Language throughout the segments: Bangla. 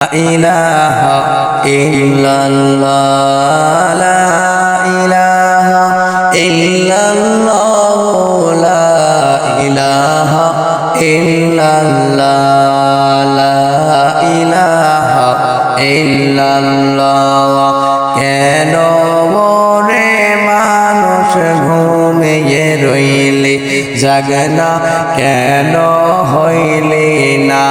ইলাহা ইল্লাল্লাহ, লা ইলাহা ইল্লাল্লাহ, লা ইলাহা লা ইলাহা ইল্লাল্লাহ। কেন মরে মানুষ ঘুমিয়ে রইলে? জাগনা কেন হইলে না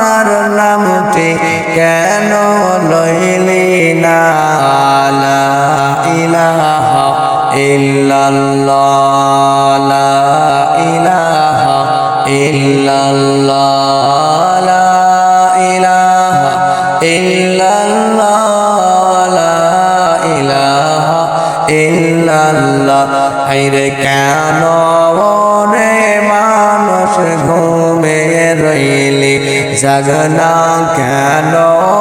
খদার নামটি কেন লইলি না? লা কেন রে মানুষ ঘুমে জাগনা কেন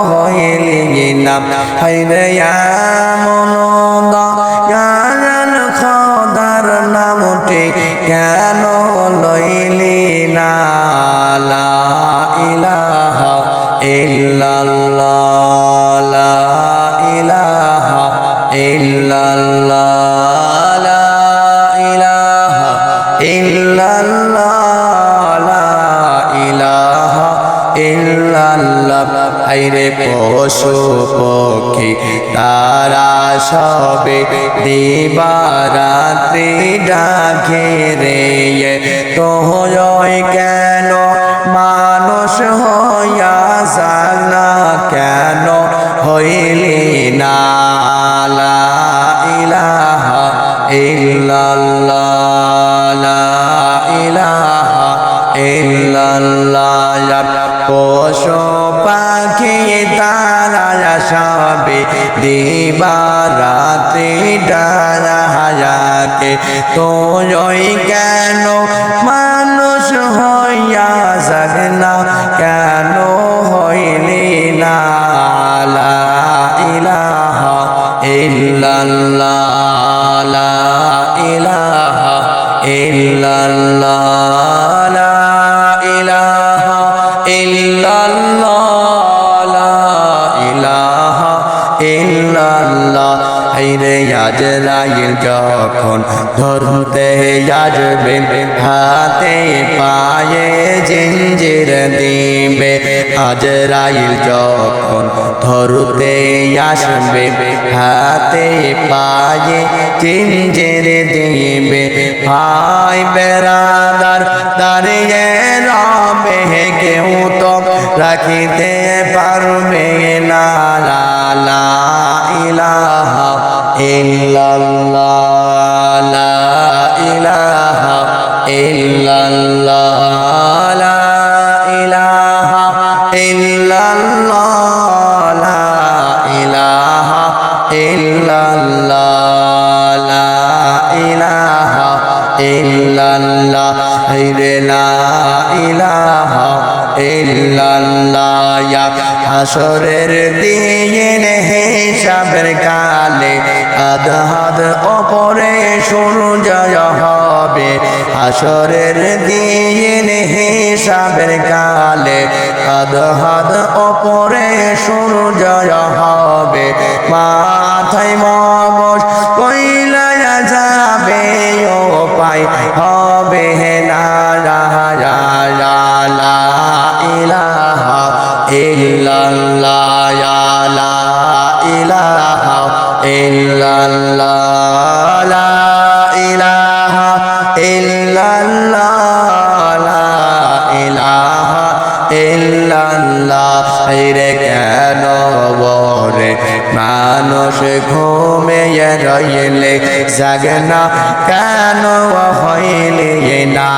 হইলি না হাইরে এমন দয়াল খদার নামটি কেন লইলি না? লা ইলাহা ইল্লাল্লাহ, লা ইলাহা ইল্লাল্লাহ, লা ইলাহা ইল্লাল্লাহ আইরে পশু পক্ষী, তারা সবে দিবারাত্রি ডাকে রে। তো কেন মানুষ হইয়া জানা কেন হইলি না? ইলাহা ইল্লাল্লাহ ইলাহা ইল্লাল্লাহ। পশু পাখি তারা সবে দিবারাতে ডারা হায়াকে তোই কেন মানুষ হইয়া জাগনা কেন হইলি না? ইলাহা ইল্লাল্লাহ ইলাহা ইল্লাল্লাহ। ইল্লাল্লাহ হাইরে আজরাইল যখন ধরতে আসবে হাতে পায়ে জিঞ্জির দিবে। আজরাইল যখন ধরতে আসবে হাতে পায়ে জিঞ্জির দিবে। ভাই বেড়াদার দাঁড়িয়ে রবে কেউ তো রাখিতে পারবে না লা। ইলাহা ইল্লাল্লাহ, লা ইলাহা ইল্লাল্লাহ, লা ইলাহা ইল্লাল্লাহ, লা ইলাহা ইল্লাল্লাহ, লা ইলাহা ইল্লাল্লাহ, হাইরে লা ইলাহা ইল্লাল্লাহ হাসরের দিন হিসাবের কালে আধাদ অপরে সূর্য হবে। হাসরের দিন হিসাবের কালে আধাদ অপরে সূর্য হবে। মাথায় মগজ কইলা যাবে, ও পাই হবে না ইলাহা ইল্লাল্লাহ। ইল্লাল্লাহ, লা ইলাহা ইল্লাল্লাহ, লা ইলাহা ইল্লাল্লাহ। রে কেন বরে মানুষ ঘুমিয়ে রইলে জাগনা কেন হইলে না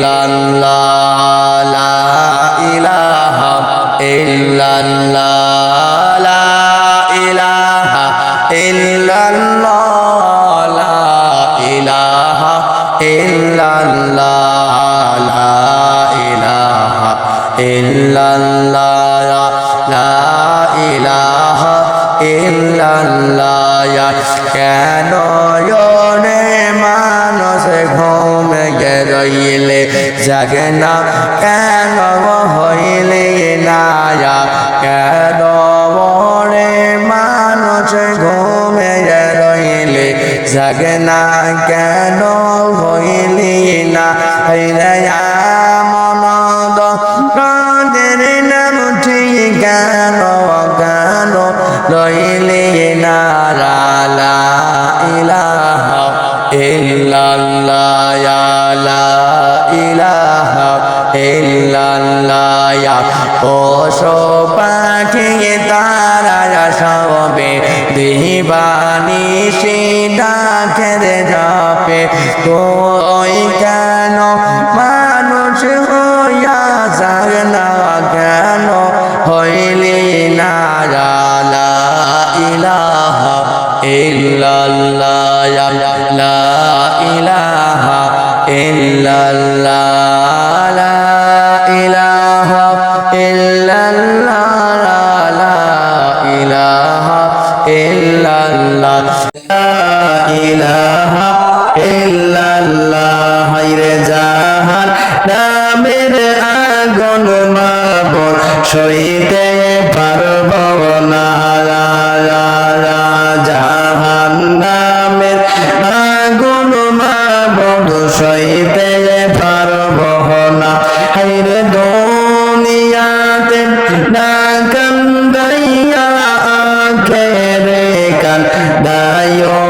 illallah la ilaha illallah la ilaha illallah la ilaha illallah la ilaha illallah la ilaha illallah কেন রইলে জাগে না কেন হইলে না কেন বরে মানুষ ঘুমে রইলে জাগে না কেন হইলি না? হইলে মনদ কাদের নাম ঠিক কেন কেন রইলি না ইলাহা ইল্লাল্লাহ লা ইলাহা ইল্লাল্লাহ। ইয়া পশু পাখি তারা সবে দিবানি সে ডাকের যাপে কেন ইল্লাল্লাহ, লা ইলাহা ইল্লাল্লাহ, লা ইলাহা ইল্লাল্লাহ। লা ইলাহা ইল্লাল্লাহ, হায়রে জাহান আগুন মাবন সইতে পারব না। হায়রে দুনিয়াতে না কান্দাইয়া আখেরে কান্দায়ো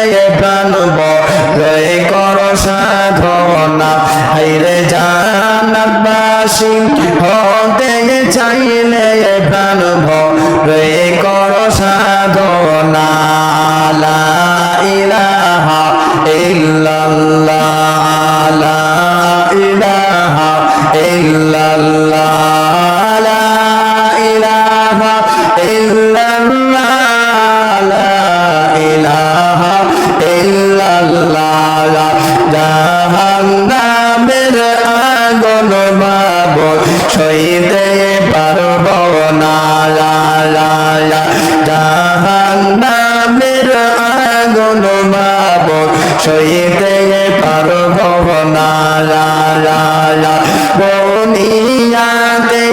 সাধনা হাইরে জানাবাসী হতে চাইলে প্রাণব জয় কর সাধনা। লা ইলাহা ইল্লাল্লাহ, লা ইলাহা ইল্লাল্লাহ। সইতে পারব না জাহান্নামের আগুন বাবল সইতে পারব না বনিয়াতে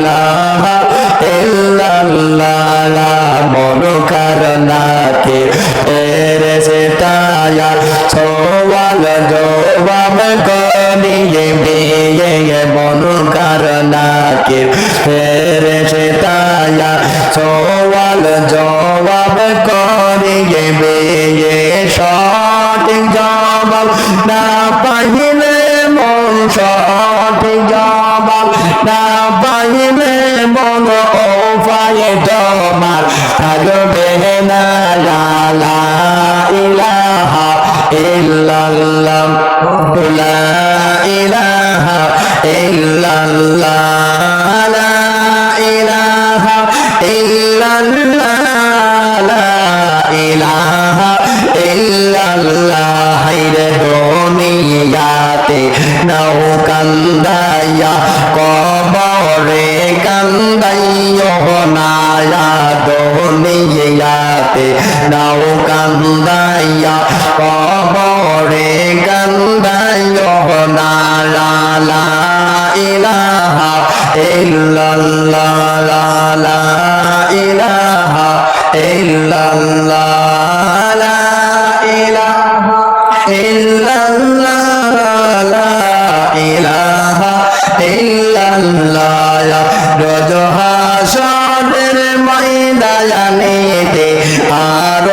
ইলাহা ইল্লাল্লাহ মন কারনাকে তেরে সে তায়া সওয়াল জবাব করিয়ে বিয়ে মন কারনাকে তেরে সে তায়া সওয়াল জবাব করিয়ে বিয়ে পায়ে তোমার থাকবে না, লা ইলাহা ইল্লাল্লাহ। লা ইলাহা ইল্লাল্লাহ, লা ইলাহা ইল্লাল্লাহ, লা ইলাহা ইল্লাল্লাহ। দুনিয়াতে নাও কান্দাইয়া কবরে কান্দাইও লা লা ইলাহা ইল্লাল্লাহ লা লা ইলাহা ইল্লাল্লাহ।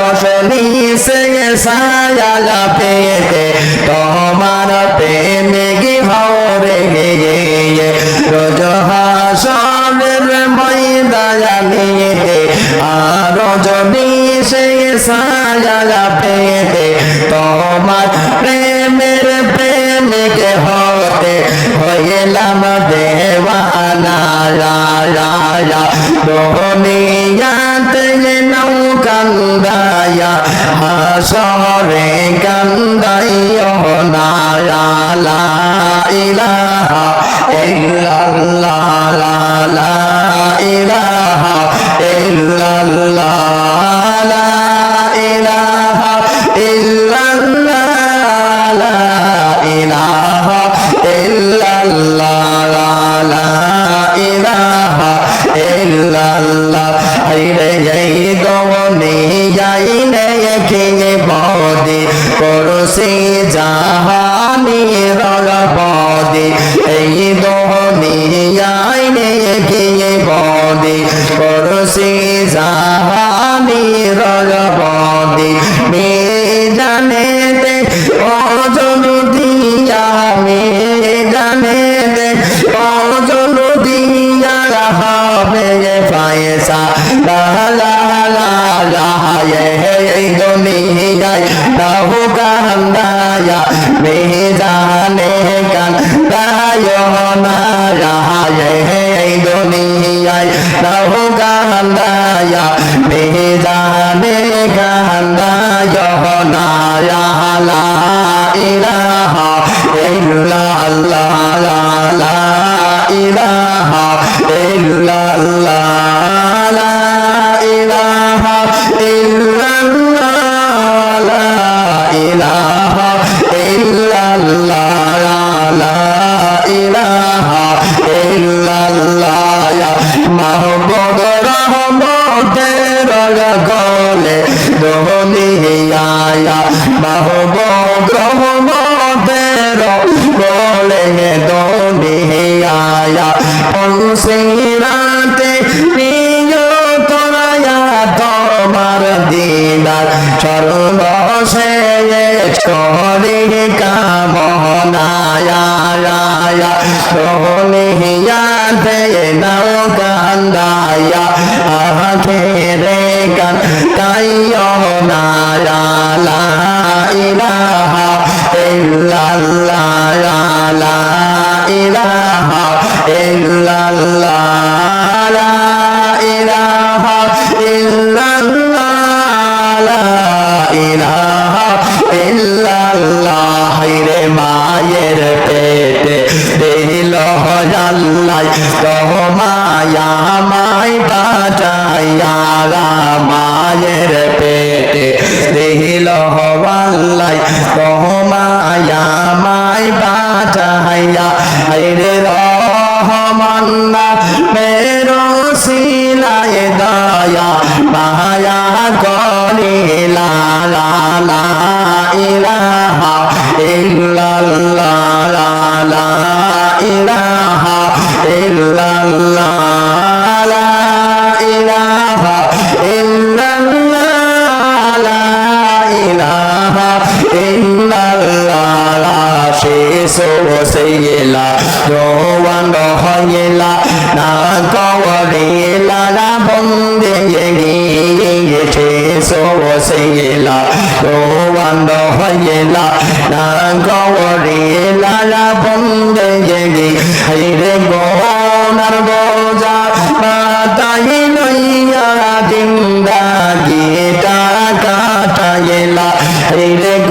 আরশ নিচে সায়া পেতে তোমার প্রেমে কি ভরে গে রোজ হাসরের ময়দানেতে আরশ নিচে সায়া পেতে তোমার প্রেমের প্রেমিকে হতে হইলাম দেওয়ানা রা রা রা দুনিয়াতে নৌ কান্দায়া হাসরে কান্দাইও না, লা লা, ইলাহা ইল্লাল্লাহ, লা লা, ইলাহা ইল্লাল্লাহ, লা, ইলাহা ইল্লাল্লাহ, লা, ইলাহা ইল্লাল্লাহ, লা ইলাহা ইল্লাল্লাহ। আইরে কে বদে করসে জাহানি রগবদে এই দমনে যাইনে কে বদে করসে জাহানি রগবদে কান্দায়া মে জানে কান্দায় না রাহায় এই দুনিয়ায় নাহু কান্দায়া মে জানে কান্দায় না, লা ইলাহা ইল্লাল্লাহ। মাহবুব রহমতের গলে দুনিয়ায়া মাহবুব রহমতের গলে দুনিয়ায়া পংসিরাতে নিয়ত রায়া তোমার দিদার সর্বশেষ করি কামনায়া রায়া সোনিয়াতে নাও কান্দায়া। আখে রে কান্দাইও না লা লা ইলাহা ইল্লাল্লাহ। লা ইলাহা ইল্লাল্লাহ। আল্লাহ রহমায়া মাই বাজায়া মায়ের পেটে দেহিল হওয়াল্লাই। রহমায়া মাই বাজায়া। রে রহমান্না মেরো সিলায় দয়া। মায়া কলিলা লালা লা, ইলাহা ইল্লাল্লাহ, লা লা, ইলাহা ইলাহা